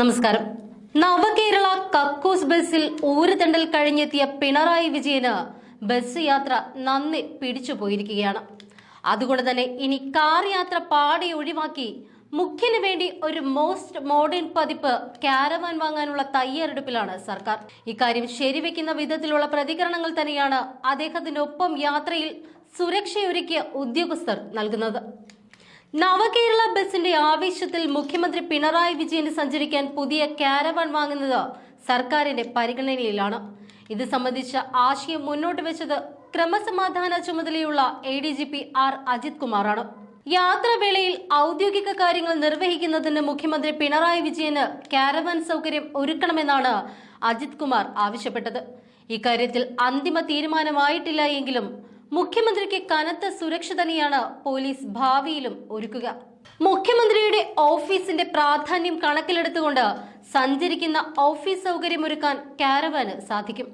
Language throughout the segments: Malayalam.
നമസ്കാരം. നവകേരള കക്കൂസ് ബസ്സിൽ ഊരുതണ്ടൽ കഴിഞ്ഞെത്തിയ പിണറായി വിജയന് ബസ് യാത്ര നന്ദി പിടിച്ചു പോയിരിക്കുകയാണ്. അതുകൊണ്ട് തന്നെ ഇനി കാർ യാത്ര പാടെ ഒഴിവാക്കി മുഖ്യന് വേണ്ടി ഒരു മോസ്റ്റ് മോഡേൺ പതിപ്പ് കാരവാൻ വാങ്ങാനുള്ള തയ്യാറെടുപ്പിലാണ് സർക്കാർ. ഇക്കാര്യം ശരിവെക്കുന്ന വിധത്തിലുള്ള പ്രതികരണങ്ങൾ തന്നെയാണ് അദ്ദേഹത്തിന്റെ ഒപ്പം യാത്രയിൽ സുരക്ഷയൊരുക്കിയ ഉദ്യോഗസ്ഥർ നൽകുന്നത്. നവകേരള ബസിന്റെ ആവേശത്തിൽ മുഖ്യമന്ത്രി പിണറായി വിജയന് സഞ്ചരിക്കാൻ പുതിയ കാരവാൻ വാങ്ങുന്നത് സർക്കാരിന്റെ പരിഗണനയിലാണ്. ഇത് സംബന്ധിച്ച ആശയം മുന്നോട്ട് വെച്ചത് ക്രമസമാധാന ചുമതലയുള്ള A D G P R Ajith കുമാറാണ്. യാത്രാവേളയിൽ ഔദ്യോഗിക കാര്യങ്ങൾ നിർവഹിക്കുന്നതിന് മുഖ്യമന്ത്രി പിണറായി വിജയന് കാരവാൻ സൗകര്യം ഒരുക്കണമെന്നാണ് അജിത് കുമാർ ആവശ്യപ്പെട്ടത്. ഇക്കാര്യത്തിൽ അന്തിമ തീരുമാനമായിട്ടില്ല എങ്കിലും മുഖ്യമന്ത്രിക്ക് കനത്ത സുരക്ഷ തന്നെയാണ് പോലീസ് ഭാവിയിലും ഒരുക്കുക. മുഖ്യമന്ത്രിയുടെ ഓഫീസിന്റെ പ്രാധാന്യം കണക്കിലെടുത്തുകൊണ്ട് സഞ്ചരിക്കുന്ന ഓഫീസ് സൗകര്യമൊരുക്കാൻ കാരവാന് സാധിക്കും.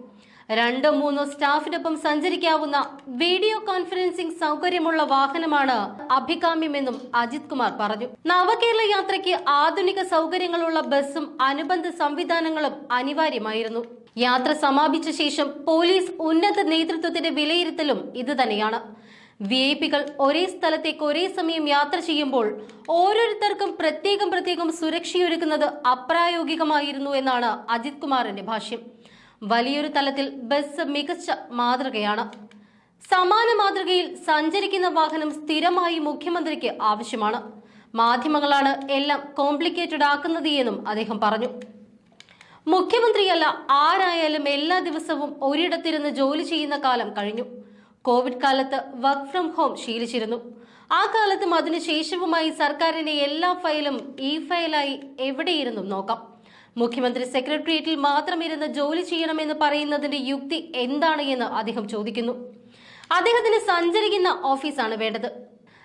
രണ്ടോ മൂന്നോ സ്റ്റാഫിനൊപ്പം സഞ്ചരിക്കാവുന്ന വീഡിയോ കോൺഫറൻസിംഗ് സൗകര്യമുള്ള വാഹനമാണ് അഭികാമ്യമെന്നും അജിത് കുമാർ പറഞ്ഞു. നവകേരള യാത്രയ്ക്ക് ആധുനിക സൗകര്യങ്ങളുള്ള ബസ്സും അനുബന്ധ സംവിധാനങ്ങളും അനിവാര്യമായിരുന്നു. യാത്ര സമാപിച്ച ശേഷം പോലീസ് ഉന്നത നേതൃത്വത്തിന്റെ വിലയിരുത്തലും ഇത് തന്നെയാണ് വി ഐ പികൾ ഒരേ സ്ഥലത്തേക്ക് ഒരേ സമയം യാത്ര ചെയ്യുമ്പോൾ ഓരോരുത്തർക്കും പ്രത്യേകം പ്രത്യേകം സുരക്ഷയൊരുക്കുന്നത് അപ്രായോഗികമായിരുന്നു എന്നാണ് അജിത് കുമാറിന്റെ ഭാഷ്യം. വലിയൊരു തലത്തിൽ ബസ് മികച്ച മാതൃകയാണ്. സമാന മാതൃകയിൽ സഞ്ചരിക്കുന്ന വാഹനം സ്ഥിരമായി മുഖ്യമന്ത്രിക്ക് ആവശ്യമാണ്. മാധ്യമങ്ങളാണ് എല്ലാം കോംപ്ലിക്കേറ്റഡ് ആക്കുന്നത് എന്നും അദ്ദേഹം പറഞ്ഞു. മുഖ്യമന്ത്രിയല്ല ആരായാലും എല്ലാ ദിവസവും ഒരിടത്തിരുന്ന് ജോലി ചെയ്യുന്ന കാലം കഴിഞ്ഞു. കോവിഡ് കാലത്ത് വർക്ക് ഫ്രം ഹോം ശീലിച്ചിരുന്നു. ആ കാലത്തും അതിനുശേഷവുമായി സർക്കാരിന്റെ എല്ലാ ഫയലും ഇ ഫയലായി എവിടെയിരുന്നും നോക്കാം. മുഖ്യമന്ത്രി സെക്രട്ടേറിയറ്റിൽ മാത്രം ഇരുന്ന് ജോലി ചെയ്യണമെന്ന് പറയുന്നതിന്റെ യുക്തി എന്താണ് എന്ന് അദ്ദേഹം ചോദിക്കുന്നു. അദ്ദേഹത്തിന് സഞ്ചരിക്കുന്ന ഓഫീസാണ് വേണ്ടത്.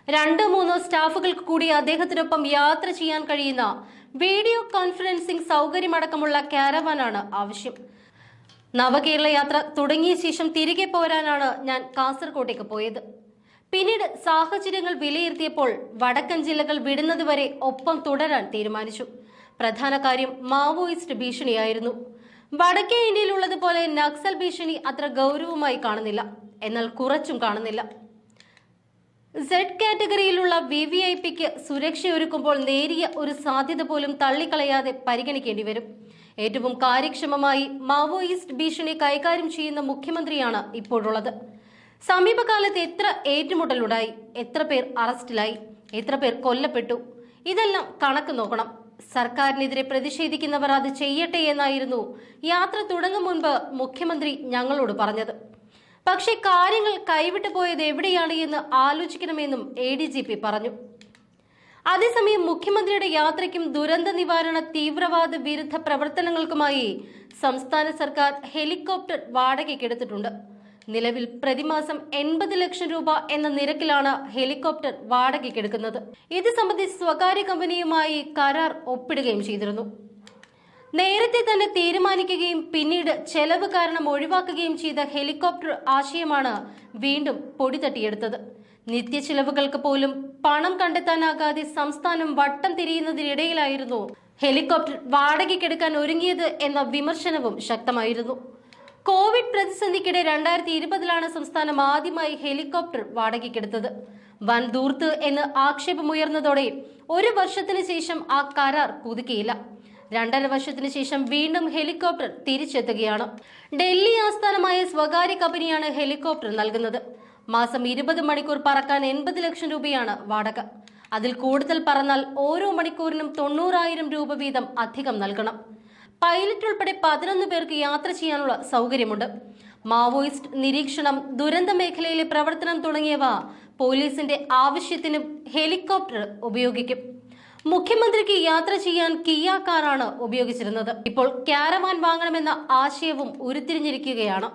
രണ്ടോ മൂന്നോ സ്റ്റാഫുകൾക്ക് കൂടി അദ്ദേഹത്തിനൊപ്പം യാത്ര ചെയ്യാൻ കഴിയുന്ന വീഡിയോ കോൺഫറൻസിംഗ് സൗകര്യമടക്കമുള്ള കാരവാനാണ് ആവശ്യം. നവകേരള യാത്ര തുടങ്ങിയ ശേഷം തിരികെ പോരാനാണ് ഞാൻ കാസർകോട്ടേക്ക് പോയത്. പിന്നീട് സാഹചര്യങ്ങൾ വിലയിരുത്തിയപ്പോൾ വടക്കൻ ജില്ലകൾ വിടുന്നതുവരെ ഒപ്പം തുടരാൻ തീരുമാനിച്ചു. പ്രധാന കാര്യം മാവോയിസ്റ്റ് ഭീഷണിയായിരുന്നു. വടക്കേ ഇന്ത്യയിലുള്ളതുപോലെ നക്സൽ ഭീഷണി അത്ര ഗൗരവമായി കാണുന്നില്ല. എന്നാൽ കുറച്ചും കാണുന്നില്ല. സെഡ് കാറ്റഗറിയിലുള്ള വി വി ഐ പിക്ക് സുരക്ഷയൊരുക്കുമ്പോൾ നേരിയ ഒരു സാധ്യത പോലും തള്ളിക്കളയാതെ പരിഗണിക്കേണ്ടി വരും. ഏറ്റവും കാര്യക്ഷമമായി മാവോയിസ്റ്റ് ഭീഷണി കൈകാര്യം ചെയ്യുന്ന മുഖ്യമന്ത്രിയാണ് ഇപ്പോഴുള്ളത്. സമീപകാലത്ത് എത്ര ഏറ്റുമുട്ടലുണ്ടായി? എത്ര പേർ അറസ്റ്റിലായി? എത്ര പേർ കൊല്ലപ്പെട്ടു? ഇതെല്ലാം കണക്ക് നോക്കണം. സർക്കാരിനെതിരെ പ്രതിഷേധിക്കുന്നവർ അത് ചെയ്യട്ടെ എന്നായിരുന്നു യാത്ര തുടങ്ങും മുൻപ് മുഖ്യമന്ത്രി ഞങ്ങളോട് പറഞ്ഞത്. പക്ഷേ കാര്യങ്ങൾ കൈവിട്ടു പോയത് എവിടെയാണ് എന്ന് ആലോചിക്കണമെന്നും എ ഡി ജി പി പറഞ്ഞു. അതേസമയം മുഖ്യമന്ത്രിയുടെ യാത്രയ്ക്കും ദുരന്ത നിവാരണ തീവ്രവാദ വിരുദ്ധ പ്രവർത്തനങ്ങൾക്കുമായി സംസ്ഥാന സർക്കാർ ഹെലികോപ്റ്റർ വാടകയ്ക്കെടുത്തിട്ടുണ്ട്. നിലവിൽ പ്രതിമാസം എൺപത് ലക്ഷം രൂപ എന്ന നിരക്കിലാണ് ഹെലികോപ്റ്റർ വാടകയ്ക്കെടുക്കുന്നത്. ഇത് സംബന്ധിച്ച് സ്വകാര്യ കമ്പനിയുമായി കരാർ ഒപ്പിടുകയും ചെയ്തിരുന്നു. നേരത്തെ തന്നെ തീരുമാനിക്കുകയും പിന്നീട് ചെലവ് കാരണം ഒഴിവാക്കുകയും ചെയ്ത ഹെലികോപ്റ്റർ ആശയമാണ് വീണ്ടും പൊടിതട്ടിയെടുത്തത്. നിത്യ നിത്യചെലവുകൾക്ക് പോലും പണം കണ്ടെത്താനാകാതെ സംസ്ഥാനം വട്ടം തിരിയുന്നതിനിടയിലായിരുന്നു ഹെലികോപ്റ്റർ വാടകയ്ക്കെടുക്കാൻ ഒരുങ്ങിയത് എന്ന വിമർശനവും ശക്തമായിരുന്നു. കോവിഡ് പ്രതിസന്ധിക്കിടെ രണ്ടായിരത്തി ഇരുപതിലാണ് സംസ്ഥാനം ആദ്യമായി ഹെലികോപ്റ്റർ വാടകയ്ക്കെടുത്തത്. വൻ ദൂർത്ത് എന്ന് ആക്ഷേപമുയർന്നതോടെ ഒരു വർഷത്തിന് ശേഷം ആ കരാർ പുതുക്കിയില്ല രണ്ടര വർഷത്തിന് ശേഷം വീണ്ടും ഹെലികോപ്റ്റർ തിരിച്ചെത്തുകയാണ്. ഡൽഹി ആസ്ഥാനമായ സ്വകാര്യ കമ്പനിയാണ് ഹെലികോപ്റ്റർ നൽകുന്നത്. മാസം ഇരുപത് മണിക്കൂർ പറക്കാൻ എൺപത് ലക്ഷം രൂപയാണ് വാടക. അതിൽ കൂടുതൽ പറന്നാൽ ഓരോ മണിക്കൂറിനും തൊണ്ണൂറായിരം രൂപ വീതം അധികം നൽകണം. പൈലറ്റ് ഉൾപ്പെടെ പതിനൊന്ന് പേർക്ക് യാത്ര ചെയ്യാനുള്ള സൗകര്യമുണ്ട്. മാവോയിസ്റ്റ് നിരീക്ഷണം ദുരന്ത മേഖലയിലെ പ്രവർത്തനം തുടങ്ങിയവ പോലീസിന്റെ ആവശ്യത്തിന് ഹെലികോപ്റ്റർ ഉപയോഗിക്കും. മുഖ്യമന്ത്രിക്ക് യാത്ര ചെയ്യാൻ കിയ കാറാണ് ഉപയോഗിച്ചിരുന്നത്. ഇപ്പോൾ ക്യാരവാൻ വാങ്ങണമെന്ന ആശയവും ഉരുത്തിരിഞ്ഞിരിക്കുകയാണ്.